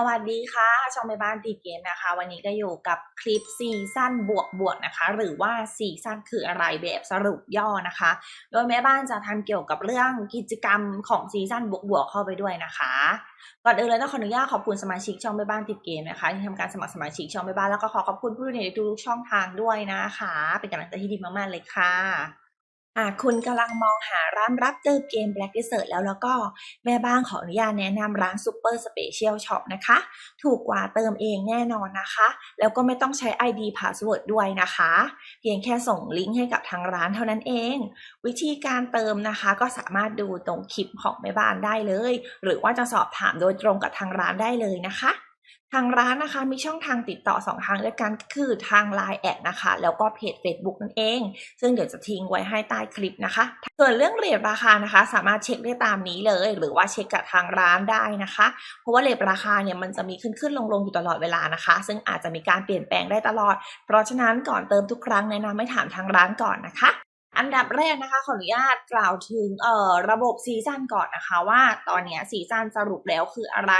สวัสดีค่ะช่องแม่บ้านตีเกมนะคะ วันนี้ก็อยู่กับคลิปซีซั่นบวกบวกนะคะ หรือว่าซีซั่นคืออะไรแบบสรุปย่อนะคะ โดยแม่บ้านจะทำเกี่ยวกับเรื่องกิจกรรมของซีซั่นบวกบวกเข้าไปด้วยนะคะก่อนอื่นเลยต้องขออนุญาตขอบคุณสมาชิกช่องแม่บ้านติดเกมนะคะที่ทำการสมัครสมาชิกช่องแม่บ้านแล้วก็ขอขอบคุณผู้ดูในทุกช่องทางด้วยนะคะ เป็นกำลังใจที่ดีมากๆเลยค่ะ หากคุณกำลังมองหาร้านรับเติมเกม Black Desert แล้วแล้วก็แม่บ้านขออนุญาตแนะนำร้าน Super Special Shop นะคะ ถูกกว่าเติมเองแน่นอนนะคะ แล้วก็ไม่ต้องใช้ ID Password ด้วยนะคะ เพียงแค่ส่งลิงก์ให้กับทางร้านเท่านั้นเอง วิธีการเติมนะคะก็สามารถดูตรงคลิปของแม่บ้านได้เลย หรือว่าจะสอบถามโดยตรงกับทางร้านได้เลยนะคะ ทางร้านนะคะมีช่องทางติดต่อ 2 ทางด้วยกันคือทาง Line แอดนะคะ แล้วก็เพจ Facebook นั่นเอง ซึ่งเดี๋ยวจะทิ้งไว้ให้ใต้คลิปนะคะ ส่วนเรื่องเรทราคานะคะ สามารถเช็คได้ตามนี้เลย หรือว่าเช็คกับทางร้านได้นะคะ เพราะว่าเรทราคาเนี่ยมันจะมีขึ้นขึ้นลงลงอยู่ตลอดเวลานะคะ ซึ่งอาจจะมีการเปลี่ยนแปลงได้ตลอด เพราะฉะนั้นก่อนเติมทุกครั้งแนะนำให้ถามทางร้านก่อนนะคะอันดับแรกนะคะขออนุญาตกล่าวถึงเอ่อระบบซีซั่นก่อนนะคะว่าตอนนี้ซีซั่นสรุปแล้วคืออะไร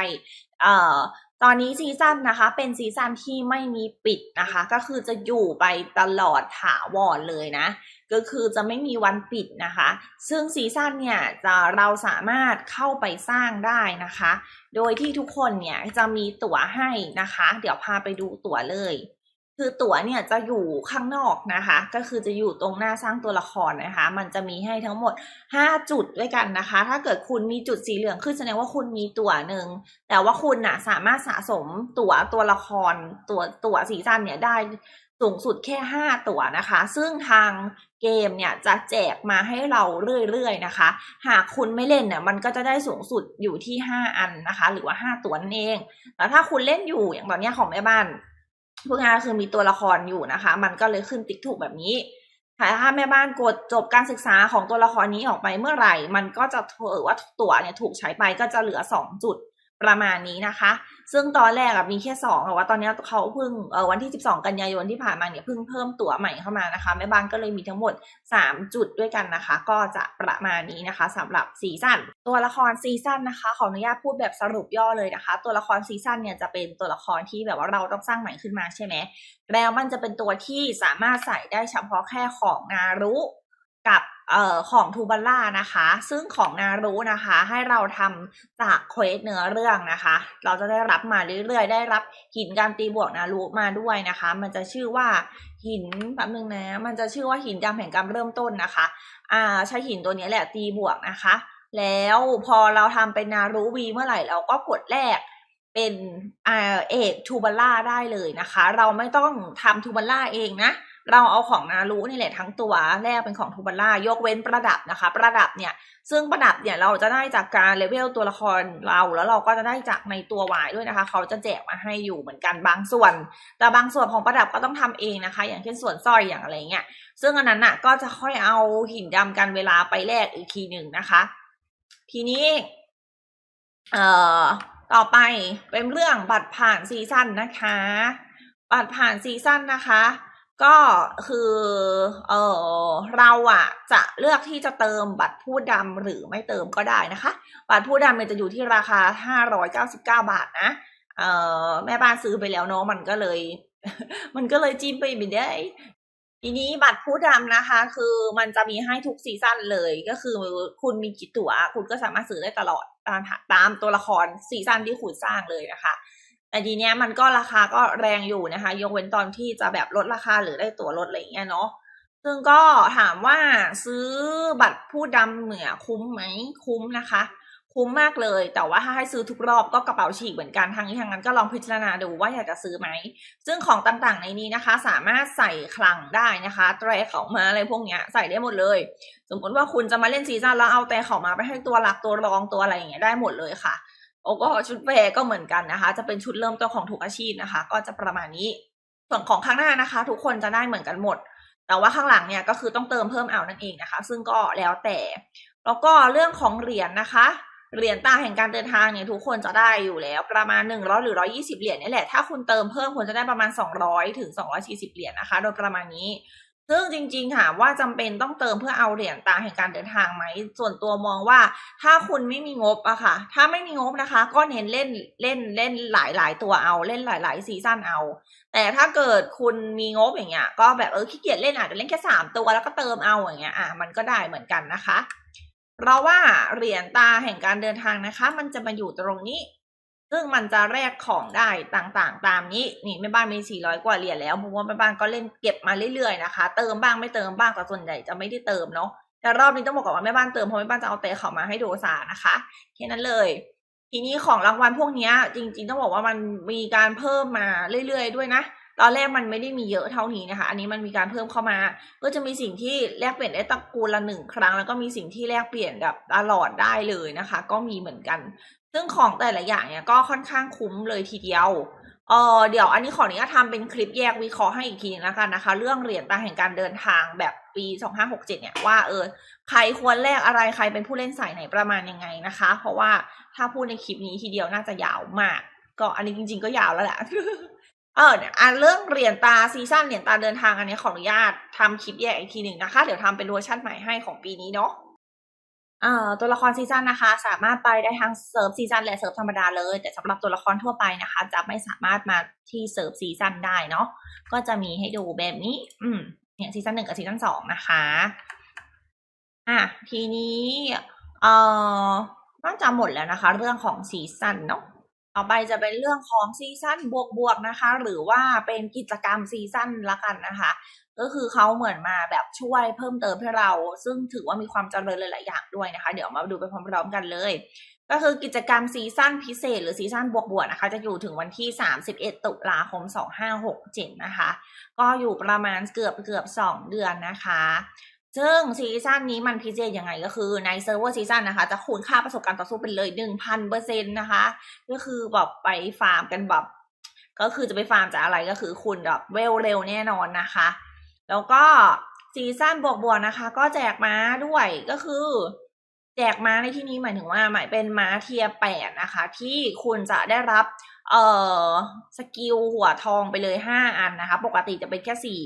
เอ่อ ตอนนี้ซีซั่นนะคะ เป็นซีซั่นที่ไม่มีปิดนะคะ ก็คือจะอยู่ไปตลอดถาวรเลยนะ ก็คือจะไม่มีวันปิดนะคะ ซึ่งซีซั่นเนี่ยจะเราสามารถเข้าไปสร้างได้นะคะ โดยที่ทุกคนเนี่ยจะมีตั๋วให้นะคะ เดี๋ยวพาไปดูตั๋วเลย คือตั๋วเนี่ยจะอยู่ข้างนอกนะคะ ก็คือจะอยู่ตรงหน้าสร้างตัวละครนะคะ มันจะมีให้ทั้งหมด 5 จุดด้วยกันนะคะ ถ้าเกิดคุณมีจุดสีเหลืองขึ้นแสดงว่าคุณมีตั๋วหนึ่ง แต่ว่าคุณน่ะสามารถสะสมตั๋วตัวละครตัวตั๋วซีซั่นเนี่ยได้สูงสุดแค่ 5 ตั๋วนะคะ ซึ่งทางเกมเนี่ยจะแจกมาให้เราเรื่อยๆนะคะ หากคุณไม่เล่นเนี่ยมันก็จะได้สูงสุดอยู่ที่ 5 อันนะคะ หรือว่า 5 ตั๋วนั่นเองแต่ถ้าคุณเล่นอยู่อย่างตอนนี้ของแม่บ้าน พูดง่ายคือมีตัวละครอยู่นะคะ มันก็เลยขึ้นติ๊กถูกแบบนี้ถ้าแม่บ้านกดจบการศึกษาของตัวละครนี้ออกไปเมื่อไหร่ มันก็จะถือว่าตั๋วเนี่ยถูกใช้ไปก็จะเหลือ 2 จุด ประมาณนี้นะคะ ซึ่งตอนแรกมีแค่2แต่ว่าตอนนี้เขาเพิ่งวันที่ 12 กันยายนที่ผ่านมาเนี่ยเพิ่งเพิ่มตั๋วใหม่เข้ามานะคะแม่บ้านก็เลยมีทั้งหมด 3 จุดด้วยกันนะคะ ก็จะประมาณนี้นะคะสำหรับซีซั่นตัวละครซีซั่นนะคะขออนุญาตพูดแบบสรุปย่อเลยนะคะ ตัวละครซีซั่นเนี่ยจะเป็นตัวละครที่แบบว่าเราต้องสร้างใหม่ขึ้นมาใช่ไหมแล้วมันจะเป็นตัวที่สามารถใส่ได้เฉพาะแค่ของนารุกับ เอ่อของทูบัลล่านะคะ ซึ่งของนารุนะคะ ให้เราทำจากเควสเนื้อเรื่องนะคะ เราจะได้รับมาเรื่อยๆ ได้รับหินการตีบวกนารุมาด้วยนะคะ มันจะชื่อว่าหินแป๊บนึงนะ มันจะชื่อว่าหินกรรมแห่งการเริ่มต้นนะคะอ่าใช้หินตัวนี้แหละตีบวกนะคะ แล้วพอเราทำเป็นนารุวีเมื่อไหร่เราก็กดแลกเป็นอ่าเอกทูบัลล่าได้เลยนะคะ เราไม่ต้องทำทูบัลล่าเองนะ เราเอาของนารุนี่แหละทั้งตัวแรกเป็นของทูบัลล่ายกเว้นประดับนะคะ ประดับเนี่ย ซึ่งประดับเนี่ยเราจะได้จากการเลเวลตัวละครเราแล้วเราก็จะได้จากในตัววายด้วยนะคะ เขาจะแจกมาให้อยู่เหมือนกันบางส่วน แต่บางส่วนของประดับก็ต้องทำเองนะคะ อย่างเช่นส่วนสร้อยอย่างอะไรเงี้ยซึ่งอันนั้นน่ะก็จะค่อยเอาหินดำกันเวลาไปแลกอีกทีหนึ่งนะคะ ทีนี้ เอ่อต่อไปเป็นเรื่องบัตรผ่านซีซั่นนะคะ บัตรผ่านซีซั่นนะคะ ก็คือเออเราอะจะเลือกที่จะเติมบัตรผู้ดำหรือไม่เติมก็ได้นะคะ บัตรผู้ดำเนี่ยจะอยู่ที่ราคา 599 บาทนะเออแม่บ้านซื้อไปแล้วเนาะมันก็เลย มันก็เลยจิ้มไปไม่ได้ทีนี้บัตรผู้ดำนะคะ คือมันจะมีให้ทุกซีซั่นเลยก็คือคุณมีกี่ตั๋ว คุณก็สามารถซื้อได้ตลอดตามตามตัวละครซีซั่นที่คุณสร้างเลยนะคะ แต่ทีเนี้ยมันก็ราคาก็แรงอยู่นะคะ ยกเว้นตอนที่จะแบบลดราคาหรือได้ตั๋วลดอะไรอย่างเงี้ยเนาะซึ่งก็ถามว่าซื้อบัตรผู้ดำเหมือคุ้มไหมคุ้มนะคะ คุ้มมากเลย แต่ว่าถ้าให้ซื้อทุกรอบก็กระเป๋าฉีกเหมือนกันทางนี้ทางนั้นก็ลองพิจารณาดูว่าอยากจะซื้อไหม ซึ่งของต่างๆในนี้นะคะ สามารถใส่คลังได้นะคะแตรเขามาอะไรพวกเนี้ยใส่ได้หมดเลย สมมติว่าคุณจะมาเล่นซีซั่นแล้วเอาแต่เขามาไปให้ตัวหลักตัวรองตัวอะไรอย่างเงี้ยได้หมดเลยค่ะ โอ้ก็ชุดแวร์ก็เหมือนกันนะคะ จะเป็นชุดเริ่มต้นของทุกอาชีพนะคะ ก็จะประมาณนี้ ส่วนของข้างหน้านะคะ ทุกคนจะได้เหมือนกันหมด แต่ว่าข้างหลังเนี่ยก็คือต้องเติมเพิ่มเอานั่นเองนะคะ ซึ่งก็แล้วแต่แล้วก็เรื่องของเหรียญนะคะเหรียญตาแห่งการเดินทางเนี่ยทุกคนจะได้อยู่แล้ว ประมาณหนึ่งร้อยหรือร้อยี่สิบเหรียญนี่แหละถ้าคุณเติมเพิ่มคุณจะได้ประมาณสองร้อยถึงสองร้อยสี่สิบเหรียญนะคะ โดยประมาณนี้ ซึ่งจริงๆถามว่าจำเป็นต้องเติมเพื่อเอาเหรียญตาแห่งการเดินทางไหม ส่วนตัวมองว่าถ้าคุณไม่มีงบอะค่ะ ถ้าไม่มีงบนะคะ ก็เน้นเล่นเล่นเล่นหลายๆ ตัวเอาเล่นหลาย ๆ ซีซั่นเอา แต่ถ้าเกิดคุณมีงบอย่างเงี้ยก็แบบเออขี้เกียจเล่นอาจจะเล่นแค่สามตัวแล้วก็เติมเอาอย่างเงี้ยอะมันก็ได้เหมือนกันนะคะ เพราะว่าเหรียญตาแห่งการเดินทางนะคะ มันจะมาอยู่ตรงนี้ ซึ่งมันจะแลกของได้ต่างๆ ตามนี้นี่แม่บ้านมี 400 กว่าเหรียญแล้วเพราะว่าแม่บ้านก็เล่นเก็บมาเรื่อยๆนะคะ เติมบ้างไม่เติมบ้างแต่ส่วนใหญ่จะไม่ได้เติมเนาะแต่รอบนี้ต้องบอกก่อนว่าแม่บ้านเติมเพราะแม่บ้านจะเอาเตะเขามาให้โดซานะคะแค่นั้นเลย ทีนี้ของรางวัลพวกนี้จริงๆต้องบอกว่ามันมีการเพิ่มมาเรื่อยๆ ด้วยนะตอนแรกมันไม่ได้มีเยอะเท่านี้นะคะ อันนี้มันมีการเพิ่มเข้ามา ก็จะมีสิ่งที่แลกเปลี่ยนได้ตระกูลละหนึ่งครั้ง แล้วก็มีสิ่งที่แลกเปลี่ยนแบบตลอดได้เลยนะคะ ก็มีเหมือนกัน ซึ่งของแต่ละอย่างเนี่ยก็ค่อนข้างคุ้มเลยทีเดียวเออเดี๋ยวอันนี้ขออนุญาตทำเป็นคลิปแยกวิเคราะห์ให้อีกทีนึงแล้วกันนะคะ เรื่องเหรียญตาแห่งการเดินทางแบบปี 2567 เนี่ยว่าเออใครควรแลกอะไรใครเป็นผู้เล่นสายไหนประมาณยังไงนะคะ เพราะว่าถ้าพูดในคลิปนี้ทีเดียวน่าจะยาวมาก ก็อันนี้จริง ๆ ก็ยาวแล้วแหละเออเนี่ยอะเรื่องเหรียญตาซีซั่นเหรียญตาเดินทางอันนี้ขออนุญาตทำคลิปแยกอีกทีหนึ่งนะคะ เดี๋ยวทำเป็นเวอร์ชันใหม่ให้ของปีนี้เนาะ ตัวละครซีซันนะคะ สามารถไปได้ทั้งเซิร์ฟซีซันและเซิร์ฟธรรมดาเลย แต่สำหรับตัวละครทั่วไปนะคะ จะไม่สามารถมาที่เซิร์ฟซีซันได้เนาะก็จะมีให้ดูแบบนี้ อืมเนี่ยซีซันหนึ่งกับซีซันสองนะคะอะทีนี้เอ่อน่าจะหมดแล้วนะคะ เรื่องของซีซันเนาะต่อไปจะเป็นเรื่องของซีซันบวกๆนะคะ หรือว่าเป็นกิจกรรมซีซันละกันนะคะ ก็คือเขาเหมือนมาแบบช่วยเพิ่มเติมให้เรา ซึ่งถือว่ามีความเจริญหลาย ๆ อย่างด้วยนะคะ เดี๋ยวมาดูไปพร้อมๆกันเลย ก็คือกิจกรรมซีซั่นพิเศษ หรือซีซั่นบวกๆนะคะ จะอยู่ถึงวันที่ 31 ตุลาคม 2567 นะคะ ก็อยู่ประมาณเกือบเกือบ 2 เดือนนะคะ ซึ่งซีซั่นนี้มันพิเศษยังไงก็คือในเซิร์ฟเวอร์ซีซั่นนะคะ จะคูณค่าประสบการณ์ต่อสู้เป็นเลย 1,000%นะคะ ก็คือแบบไปฟาร์มกันแบบก็คือจะไปฟาร์มจากอะไรก็คือคุณแบบเวลเร็วแน่นอนนะคะ แล้วก็ซีซั่นบวกบวกๆนะคะ ก็แจกม้าด้วยก็คือ แจกม้าในที่นี้หมายถึงว่าหมายเป็นม้าเทียแปดนะคะ ที่คุณจะได้รับเอ่อสกิลหัวทองไปเลยห้าอันนะคะ ปกติจะเป็นแค่สี่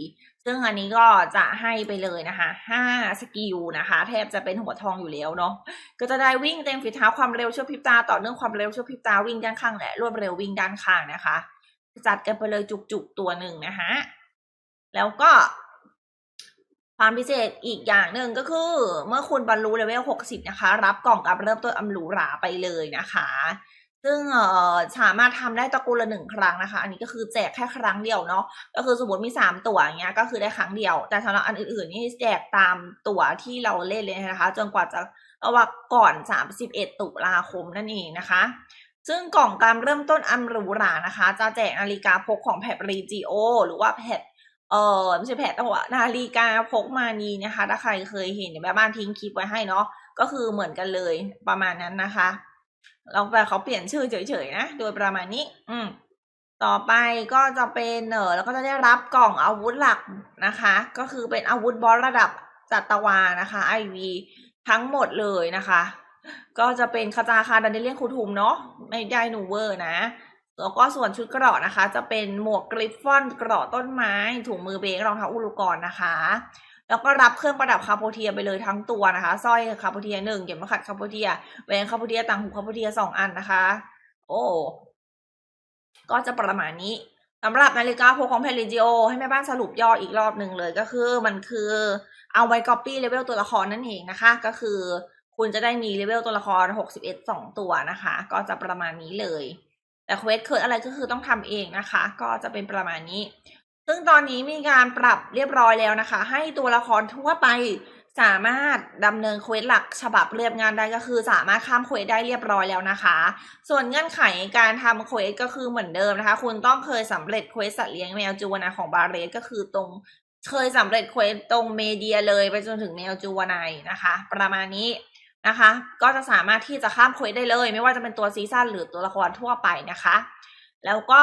ซึ่งอันนี้ก็จะให้ไปเลยนะคะห้าสกิลนะคะ แทบจะเป็นหัวทองอยู่แล้วเนาะก็จะได้วิ่งเต็มฝีเท้าความเร็วชั่วพริบตาต่อเนื่องความเร็วชั่วพริบตาวิ่งด้านข้างและรวดเร็ววิ่งด้านข้างนะคะ จัดกันไปเลยจุกๆตัวหนึ่งนะคะแล้วก็ ความพิเศษอีกอย่างหนึ่งก็คือ เมื่อคุณบรรลุเลเวล 60 นะคะ รับกล่องกับเริ่มต้นอำหรูหราไปเลยนะคะ ซึ่งสามารถทำได้ตระกูลละหนึ่งครั้งนะคะ อันนี้ก็คือแจกแค่ครั้งเดียวเนาะก็คือสมมติมี 3 ตัวอย่างเงี้ยก็คือได้ครั้งเดียว แต่สำหรับอันอื่นๆนี่แจกตามตัวที่เราเล่นเลยนะคะ จนกว่าจะเอาว่าก่อน 31 ตุลาคมนั่นเองนะคะซึ่งกล่องการเริ่มต้นอันหรูหรานะคะ จะแจกนาฬิกาพกของแพดรีจิโอหรือว่าแพด เออไม่ใช่แพดแต่ว่านาฬิกาพกมานีนะคะ ถ้าใครเคยเห็นแม่บ้านทิ้งคลิปไว้ให้เนาะก็คือเหมือนกันเลยประมาณนั้นนะคะแล้วแต่เขาเปลี่ยนชื่อเฉยๆนะ โดยประมาณนี้ อืมต่อไปก็จะเป็นเออแล้วก็จะได้รับกล่องอาวุธหลักนะคะ ก็คือเป็นอาวุธบอสระดับจัตวานะคะไอวีทั้งหมดเลยนะคะ ก็จะเป็นคาจาคาดันเดเลียนคูทุมเนาะไม่ได้นูเวอร์นะ แล้วก็ส่วนชุดเกราะนะคะ จะเป็นหมวกกริฟฟอนเกราะต้นไม้ ถุงมือเบกรองเท้าอุลุกรนะคะ แล้วก็รับเครื่องประดับคาโพเทียไปเลยทั้งตัวนะคะสร้อยคาโพเทียหนึ่งเข็มขัดคาโพเทียแหวนคาโพเทียต่างหูคาโพเทียสองอันนะคะ โอ้ก็จะประมาณนี้สำหรับนาฬิกาโพของเพลิจิโอให้แม่บ้านสรุปย่ออีกรอบหนึ่งเลยก็คือมันคือเอาไว้ก๊อปปี้เลเวลตัวละครนั่นเองนะคะ ก็คือ คุณจะได้มีเลเวลตัวละคร 61 2 ตัวนะคะ ก็จะประมาณนี้เลย แต่เควสเคิร์ดอะไรก็คือต้องทำเองนะคะ ก็จะเป็นประมาณนี้ ซึ่งตอนนี้มีการปรับเรียบร้อยแล้วนะคะ ให้ตัวละครทั่วไปสามารถดำเนินเควสหลักฉบับเรียบงานได้ก็คือ สามารถข้ามเควสได้เรียบร้อยแล้วนะคะ ส่วนเงื่อนไขการทำเควสก็คือเหมือนเดิมนะคะ คุณต้องเคยสำเร็จเควสสัตว์เลี้ยงแมวจูวนาของบาเรสก็คือตรงเคยสำเร็จเควสตรงเมเดียเลยไปจนถึงแมวจูวานายนะคะ ประมาณนี้ นะคะ ก็จะสามารถที่จะข้ามเควสได้เลย ไม่ว่าจะเป็นตัวซีซั่นหรือตัวละครทั่วไปนะคะ แล้วก็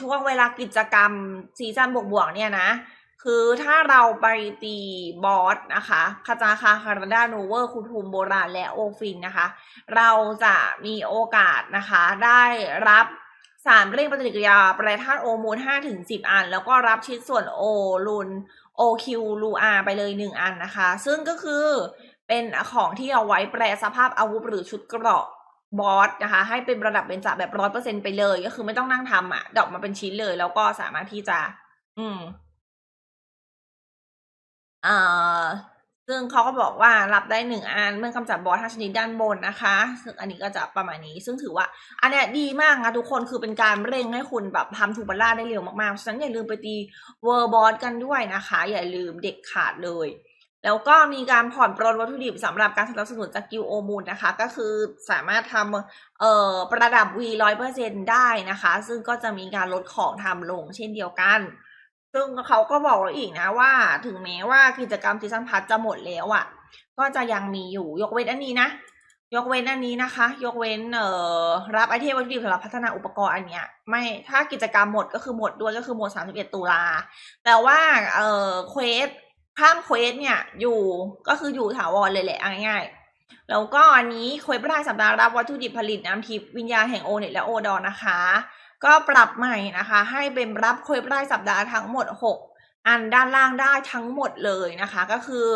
ช่วงเวลากิจกรรมซีซั่นบวกๆเนี่ยนะ คือถ้าเราไปตีบอสนะคะคาจาคาคาราดาโนเวอร์คูทูมโบราณและโอฟินนะคะ เราจะมีโอกาสนะคะ ได้รับสามเร่งปฏิกิริยาแปรธาตุโอมูล5ถึง10 อัน แล้วก็รับชิ้นส่วนโอรุน OQ ลูอาไปเลยหนึ่งอันนะคะ ซึ่งก็คือ เป็นของที่เอาไว้แปลสภาพอาวุธหรือชุดเกราะบอสนะคะ ให้เป็นระดับเป็นจแบบร้อยเปอร์เซ็นไปเลย ก็คือไม่ต้องนั่งทำอะดอกมาเป็นชิ้นเลย แล้วก็สามารถที่จะ อืมเอ่าซึ่งเขาก็บอกว่ารับได้หนึ่งอันเมื่อกำจัดบอสทั้งชนิดด้านบนนะคะ ซึ่งอันนี้ก็จะประมาณนี้ ซึ่งถือว่า อันเนี้ยดีมากนะทุกคนคือเป็นการเร่งให้คุณแบบทำทูบัลล่าได้เร็วมากๆฉะนั้นอย่าลืมไปตีเวอร์บอสกันด้วยนะคะ อย่าลืมเด็กขาดเลย แล้วก็มีการผ่อนปรนวัตถุดิบสำหรับการสนับสนุนจากกิลโอมูลนะคะ ก็คือสามารถทำเอ่อประดับ V ร้อยเปอร์เซ็นได้นะคะ ซึ่งก็จะมีการลดของทำลงเช่นเดียวกัน ซึ่งเขาก็บอกไว้อีกนะว่า ถึงแม้ว่ากิจกรรมซีซันพัทจะหมดแล้วอะ่ะ ก็จะยังมีอยู่ยกเว้นอันนี้นะ ยกเว้นอันนี้นะคะ ยกเว้นเอ่อรับไอเทมวัตถุดิบสำหรับพัฒนาอุปกรณ์อันเนี้ยไม่ถ้ากิจกรรมหมดก็คือหมดด้วยก็คือหมด 31 ตุลาแต่ว่าเอ่อเควส ข้ามเควสเนี่ยอยู่ก็คืออยู่ถาวรเลยแหละง่ายๆ แล้วก็อันนี้เควสรายสัปดาห์รับวัตถุดิบผลิตน้ำทิพย์วิญญาณแห่งโอเน็ตและโอดอนนะคะ ก็ปรับใหม่นะคะ ให้เป็นรับเควสรายสัปดาห์ทั้งหมด 6 อันด้านล่างได้ทั้งหมดเลยนะคะ ก็คือ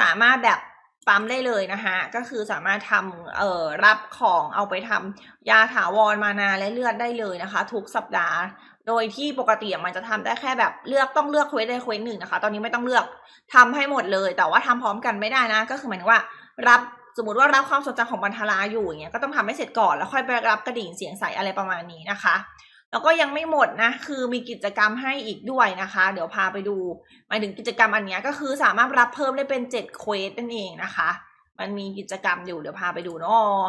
สามารถแบบปั๊มได้เลยนะคะก็คือสามารถทำเอ่อรับของเอาไปทำยาถาวรมานาและเลือดได้เลยนะคะ ทุกสัปดาห์ โดยที่ปกติมันจะทำได้แค่แบบเลือกต้องเลือกเควสใดเควสหนึ่งนะคะ ตอนนี้ไม่ต้องเลือกทำให้หมดเลย แต่ว่าทำพร้อมกันไม่ได้นะ ก็คือหมายถึงว่า รับสมมติว่ารับความสนใจของบรรทาราอยู่อย่างเงี้ยก็ต้องทำให้เสร็จก่อนแล้วค่อยไปรับกระดิ่งเสียงใสอะไรประมาณนี้นะคะแล้วก็ยังไม่หมดนะ คือมีกิจกรรมให้อีกด้วยนะคะ เดี๋ยวพาไปดู หมายถึงกิจกรรมอันนี้ก็คือสามารถรับเพิ่มได้เป็นเจ็ดเควสนั่นเองนะคะ มันมีกิจกรรมอยู่เดี๋ยวพาไปดูเนาะ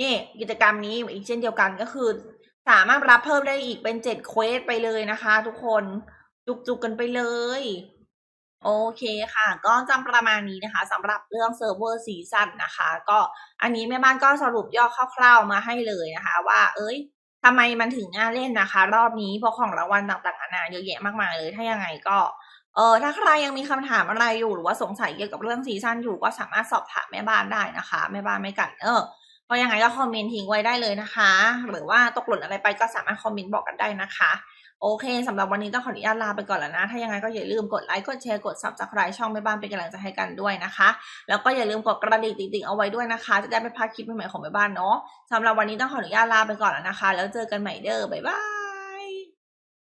นี่กิจกรรมนี้อีกเช่นเดียวกันก็คือ สามารถรับเพิ่มได้อีกเป็นเจ็ดเควสไปเลยนะคะ ทุกคนจุกๆกันไปเลย โอเคค่ะ ก็จำประมาณนี้นะคะสำหรับเรื่องเซิร์ฟเวอร์ซีซั่นนะคะ ก็อันนี้แม่บ้านก็สรุปย่อคร่าวๆมาให้เลยนะคะ ว่า เอ้ยทำไมมันถึงน่าเล่นนะคะ รอบนี้เพราะของรางวัลต่างๆนานาเยอะแยะมากมายเลย ถ้ายังไงก็เออถ้าใครยังมีคำถามอะไรอยู่หรือว่าสงสัยเกี่ยวกับเรื่องซีซั่นอยู่ก็สามารถสอบถามแม่บ้านได้นะคะ แม่บ้านไม่กัดเออ ก็ยังไงก็คอมเมนต์ทิ้งไว้ได้เลยนะคะ หรือว่าตกหล่นอะไรไปก็สามารถคอมเมนต์บอกกันได้นะคะ โอเคสำหรับวันนี้ต้องขออนุญาตลาไปก่อนแล้วนะ ถ้ายังไงก็อย่าลืมกดไลค์กดแชร์กดซับสไครต์ช่องแม่บ้านเป็นกำลังใจให้กันด้วยนะคะ แล้วก็อย่าลืมกดกระดิ่งติ่งเอาไว้ด้วยนะคะ จะได้ไม่พลาดคลิปใหม่ๆของแม่บ้านเนาะสำหรับวันนี้ต้องขออนุญาตลาไปก่อนแล้วนะคะ แล้วเจอกันใหม่เด้อบ๊ายบาย